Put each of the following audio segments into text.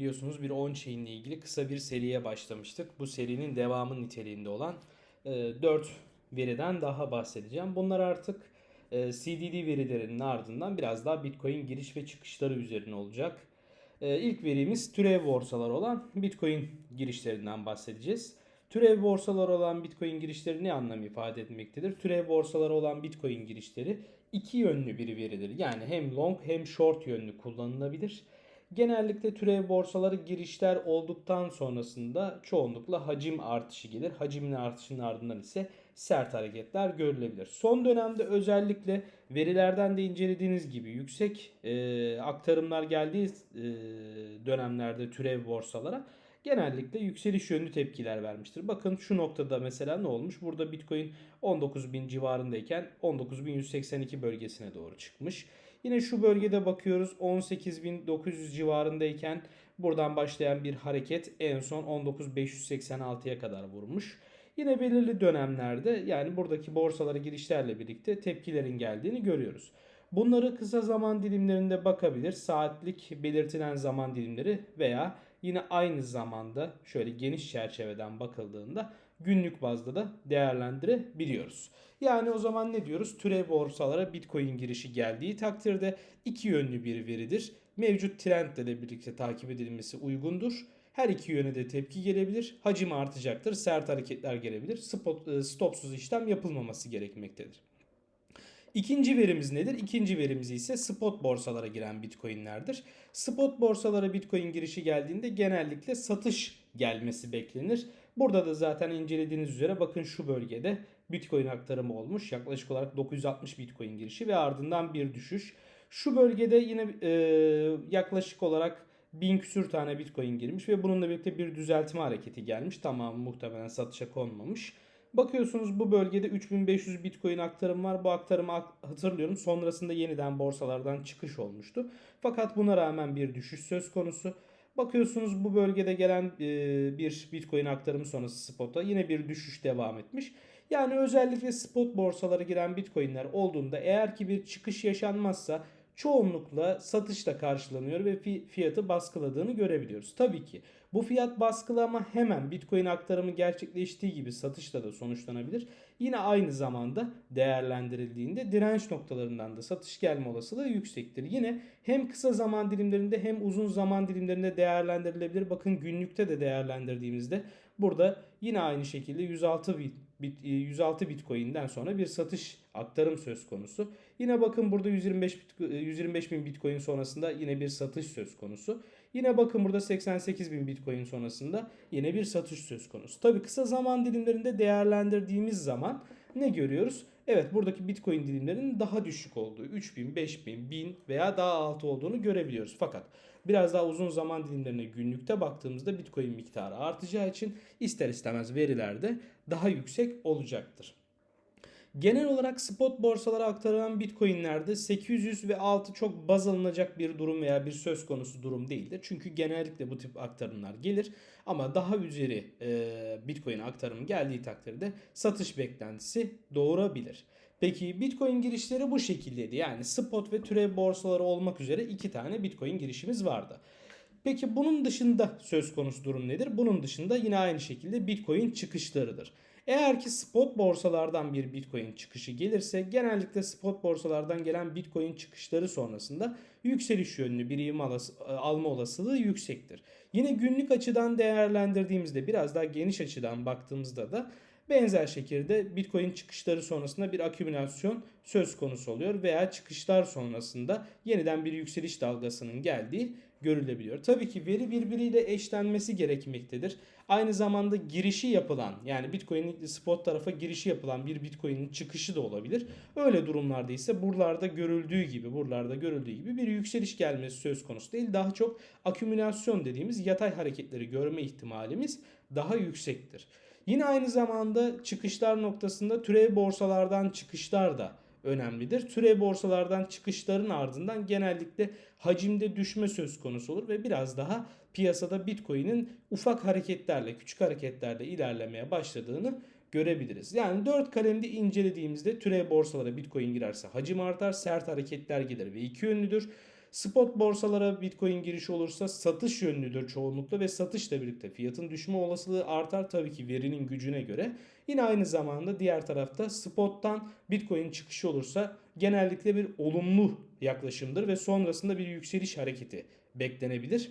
Biliyorsunuz bir on-chain ile ilgili kısa bir seriye başlamıştık. Bu serinin devamı niteliğinde olan 4 veriden daha bahsedeceğim. Bunlar artık e, CDD verilerinin ardından biraz daha Bitcoin giriş ve çıkışları üzerine olacak. E, İlk verimiz türev borsalar olan Bitcoin girişlerinden bahsedeceğiz. Türev borsaları olan Bitcoin girişleri ne anlam ifade etmektedir? Türev borsaları olan Bitcoin girişleri iki yönlü bir veridir. Yani hem long hem short yönlü kullanılabilir. Genellikle türev borsaları girişler olduktan sonrasında çoğunlukla hacim artışı gelir. Hacimin artışının ardından ise sert hareketler görülebilir. Son dönemde özellikle verilerden de incelediğiniz gibi yüksek e, aktarımlar geldiği e, dönemlerde türev borsalara genellikle yükseliş yönlü tepkiler vermiştir. Bakın şu noktada mesela ne olmuş? Burada Bitcoin 19.000 civarındayken 19.182 bölgesine doğru çıkmış. Yine şu bölgede bakıyoruz 18.900 civarındayken buradan başlayan bir hareket en son 19.586'ya kadar vurmuş. Yine belirli dönemlerde yani buradaki borsalara girişlerle birlikte tepkilerin geldiğini görüyoruz. Bunları kısa zaman dilimlerinde bakabilir. Saatlik belirtilen zaman dilimleri veya yine aynı zamanda şöyle geniş çerçeveden bakıldığında günlük bazda da değerlendirebiliyoruz. Yani o zaman ne diyoruz? Türev borsalara Bitcoin girişi geldiği takdirde iki yönlü bir veridir. Mevcut trendle de birlikte takip edilmesi uygundur. Her iki yöne de tepki gelebilir. Hacim artacaktır. Sert hareketler gelebilir. Spot, e, stopsuz işlem yapılmaması gerekmektedir. İkinci verimiz nedir? İkinci verimiz ise spot borsalara giren bitcoinlerdir. Spot borsalara bitcoin girişi geldiğinde genellikle satış gelmesi beklenir. Burada da zaten incelediğiniz üzere bakın şu bölgede bitcoin aktarımı olmuş. Yaklaşık olarak 960 bitcoin girişi ve ardından bir düşüş. Şu bölgede yine e, yaklaşık olarak 1000 küsür tane bitcoin girmiş ve bununla birlikte bir düzeltme hareketi gelmiş. Tamam muhtemelen satışa konmamış. Bakıyorsunuz bu bölgede 3500 Bitcoin aktarım var. Bu aktarımı hatırlıyorum. Sonrasında yeniden borsalardan çıkış olmuştu. Fakat buna rağmen bir düşüş söz konusu. Bakıyorsunuz bu bölgede gelen bir Bitcoin aktarımı sonrası spota yine bir düşüş devam etmiş. Yani özellikle spot borsalara giren Bitcoin'ler olduğunda eğer ki bir çıkış yaşanmazsa çoğunlukla satışla karşılanıyor ve fiyatı baskıladığını görebiliyoruz. Tabii ki bu fiyat baskılama hemen Bitcoin aktarımı gerçekleştiği gibi satışla da sonuçlanabilir. Yine aynı zamanda değerlendirildiğinde direnç noktalarından da satış gelme olasılığı yüksektir. Yine hem kısa zaman dilimlerinde hem uzun zaman dilimlerinde değerlendirilebilir. Bakın günlükte de değerlendirdiğimizde burada yine aynı şekilde 106 bit, bit 106 Bitcoin'den sonra bir satış aktarım söz konusu. Yine bakın burada 125 125 bin Bitcoin sonrasında yine bir satış söz konusu. Yine bakın burada 88 bin Bitcoin sonrasında yine bir satış söz konusu. Tabi kısa zaman dilimlerinde değerlendirdiğimiz zaman ne görüyoruz? Evet buradaki Bitcoin dilimlerinin daha düşük olduğu 3000, 5000, 1000 veya daha altı olduğunu görebiliyoruz. Fakat biraz daha uzun zaman dilimlerine günlükte baktığımızda Bitcoin miktarı artacağı için ister istemez verilerde daha yüksek olacaktır. Genel olarak spot borsalara aktarılan bitcoinlerde 800 ve altı çok baz alınacak bir durum veya bir söz konusu durum değildir. Çünkü genellikle bu tip aktarımlar gelir ama daha üzeri e, bitcoin aktarımı geldiği takdirde satış beklentisi doğurabilir. Peki Bitcoin girişleri bu şekildeydi. Yani spot ve türev borsaları olmak üzere iki tane Bitcoin girişimiz vardı. Peki bunun dışında söz konusu durum nedir? Bunun dışında yine aynı şekilde Bitcoin çıkışlarıdır. Eğer ki spot borsalardan bir Bitcoin çıkışı gelirse genellikle spot borsalardan gelen Bitcoin çıkışları sonrasında yükseliş yönlü bir ivme alma olasılığı yüksektir. Yine günlük açıdan değerlendirdiğimizde biraz daha geniş açıdan baktığımızda da benzer şekilde Bitcoin çıkışları sonrasında bir akümülasyon söz konusu oluyor veya çıkışlar sonrasında yeniden bir yükseliş dalgasının geldiği görülebiliyor. Tabii ki veri birbiriyle eşlenmesi gerekmektedir. Aynı zamanda girişi yapılan yani Bitcoin'in spot tarafa girişi yapılan bir Bitcoin'in çıkışı da olabilir. Öyle durumlarda ise buralarda görüldüğü gibi buralarda görüldüğü gibi bir yükseliş gelmesi söz konusu değil. Daha çok akümülasyon dediğimiz yatay hareketleri görme ihtimalimiz daha yüksektir. Yine aynı zamanda çıkışlar noktasında türev borsalardan çıkışlar da önemlidir. Türev borsalardan çıkışların ardından genellikle hacimde düşme söz konusu olur ve biraz daha piyasada Bitcoin'in ufak hareketlerle, küçük hareketlerle ilerlemeye başladığını görebiliriz. Yani 4 kalemde incelediğimizde türev borsalara Bitcoin girerse hacim artar, sert hareketler gelir ve iki yönlüdür. Spot borsalara Bitcoin giriş olursa satış yönlüdür çoğunlukla ve satışla birlikte fiyatın düşme olasılığı artar tabii ki verinin gücüne göre. Yine aynı zamanda diğer tarafta spottan Bitcoin çıkışı olursa genellikle bir olumlu yaklaşımdır ve sonrasında bir yükseliş hareketi beklenebilir.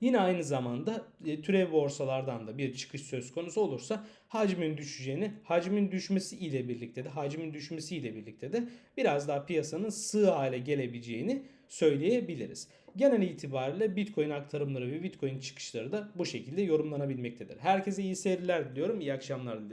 Yine aynı zamanda e, türev borsalardan da bir çıkış söz konusu olursa hacmin düşeceğini, hacmin düşmesi ile birlikte de hacmin düşmesi ile birlikte de biraz daha piyasanın sığ hale gelebileceğini söyleyebiliriz. Genel itibariyle Bitcoin aktarımları ve Bitcoin çıkışları da bu şekilde yorumlanabilmektedir. Herkese iyi seyirler diliyorum, iyi akşamlar dilerim.